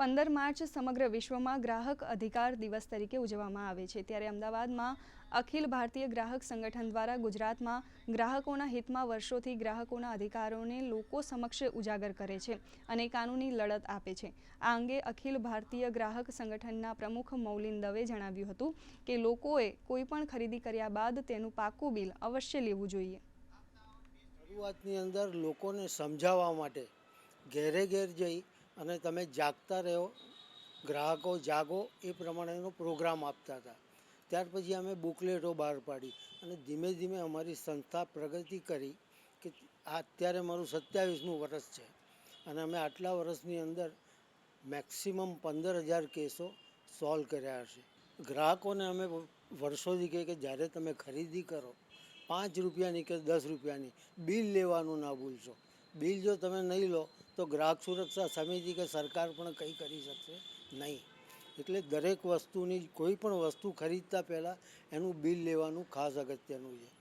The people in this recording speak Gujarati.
પંદર માર્ચ સમગ્ર વિશ્વમાં ગ્રાહક અધિકાર દિવસ તરીકે ઉજવવામાં આવે છે. ત્યારે અમદાવાદમાં અખિલ ભારતીય ગ્રાહક સંગઠન દ્વારા ગુજરાતમાં ગ્રાહકોના હિતમાં વર્ષોથી ગ્રાહકોના અધિકારોને લોકો સમક્ષ ઉજાગર કરે છે અને કાનૂની લડત આપે છે. આ અંગે અખિલ ભારતીય ગ્રાહક સંગઠનના પ્રમુખ મૌલિન દવે જણાવ્યું હતું કે લોકોએ કોઈપણ ખરીદી કર્યા બાદ તેનું પાકું બિલ અવશ્ય લેવું જોઈએ. શરૂઆતની અંદર લોકોને સમજાવવા માટે ઘેરે ઘેર જઈ અને તમે જાગતા રહો, ગ્રાહકો જાગો, એ પ્રમાણેનો પ્રોગ્રામ આપતા હતા. ત્યાર પછી અમે બુકલેટો બહાર પાડી અને ધીમે ધીમે અમારી સંસ્થા પ્રગતિ કરી કે અત્યારે મારું સત્યાવીસમું વર્ષ છે. અને અમે આટલા વર્ષની અંદર મેક્સિમમ પંદર હજાર કેસો સોલ્વ કર્યા હશે. ગ્રાહકોને અમે વર્ષોથી કહીએ કે જ્યારે તમે ખરીદી કરો, પાંચ રૂપિયાની કે દસ રૂપિયાની, બિલ લેવાનું ના ભૂલશો. બિલ જો તમે નહીં લો, તો ગ્રાહક સુરક્ષા સમિતિ કે સરકાર પણ કંઈ કરી શકશે નહીં. એટલે દરેક વસ્તુની કોઈ પણ વસ્તુ ખરીદતા પહેલાં એનું બિલ લેવાનું ખાસ અગત્યનું છે.